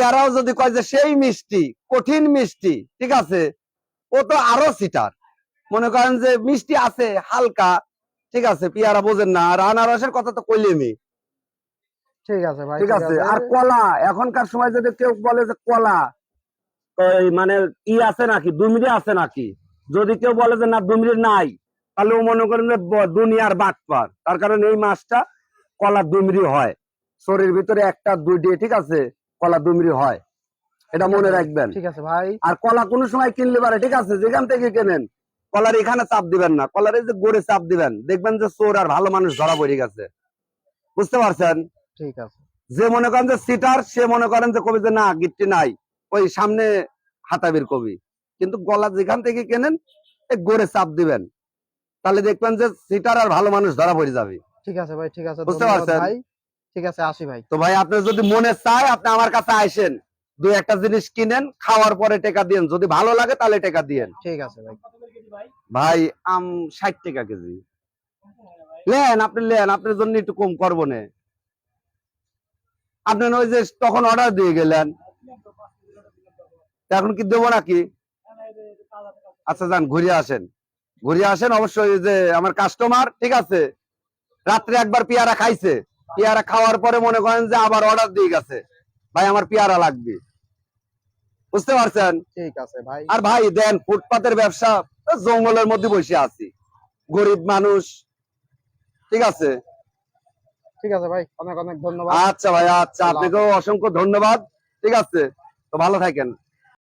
পেয়ারাও যদি কয় যে সেই মিষ্টি কঠিন মিষ্টি ঠিক আছে? ও তো আরও সিটার। মনে করেন যে মিষ্টি আছে হালকা ঠিক আছে? পেয়ারা বোঝেন না আর আনারসের কথা তো কইলেমি ঠিক আছে ভাই ঠিক আছে? আর কলা এখনকার সময় যদি কেউ বলে যে কলা মানে ই আছে নাকি দুমিরি আছে নাকি? যদি কেউ বলে যে না দুমিরি নাই তাহলে ও মনে করেন যে দুনিয়ার বাটপার। তার কারণ এই মাছটা কলা দুমিরি হয়। শরীর ভিতরে একটা দুইটি ঠিক আছে? কলা দুমিরি হয়। এটা মনে রাখবেন। ঠিক আছে ভাই। আর কলা কোনো সময় কিনলে পারে ঠিক আছে? যেখান থেকে কেনেন কলার এখানে চাপ দিবেন না। কলার এই যে গোড়ে চাপ দিবেন দেখবেন যে চোর আর ভালো মানুষ ধরা পড়ে গেছে। বুঝতে পারছেন? ঠিক আছে। যে মনে করেন যে সিটার সে মনে করেন যে কবি যে না গিট্টি নাই। ওই সামনে হাতাবির কবি। কিন্তু গলা যেখান থেকে কেনেন গোড়ে চাপ দিবেন। তাহলে দেখবেন যে সিটার আর ভালো মানুষ ধরা পড়ে যাবে। ঠিক আছে ভাই ঠিক আছে বুঝতে পারছেন? ঠিক আছে আসি ভাই। তো ভাই আপনি যদি মনে চায় আপনি আমার কাছে আইসেন। দুই একটা জিনিস কিনেন খাওয়ার পরে টাকা দিয়েন। যদি ভালো লাগে তাহলে টাকা দিয়েন। ঠিক আছে ভাই। ভাই আম ষাট টাকা কেজি। লেন আপনি লেন আপনার জন্য একটু কম করব না। আপনি ওই যে তখন অর্ডার দিয়ে গেলেন। তা এখন কি দেবো নাকি? আচ্ছা যান ঘুরিয়ে আসেন। ঘুরিয়ে আসেন অবশ্যই যে আমার কাস্টমার ঠিক আছে। রাত্রে একবার পেয়ারা খাইছে। পেয়ারা খাওয়ার পরে মনে করেন যে আবার অর্ডার দিয়ে গেছে। ভাই আমার পেয়ারা লাগবে। বুঝতে পারছেন? ঠিক আছে ভাই। আর ভাই দেন ফুটপাতের ব্যবসা জঙ্গলের মধ্যে বসে আছি। গরিব মানুষ। ঠিক আছে? ঠিক আছে ভাই অনেক অনেক ধন্যবাদ। আচ্ছা ভাই আচ্ছা। আপনাকেও অসংখ্য ধন্যবাদ। ঠিক আছে? তো ভালো থাকেন।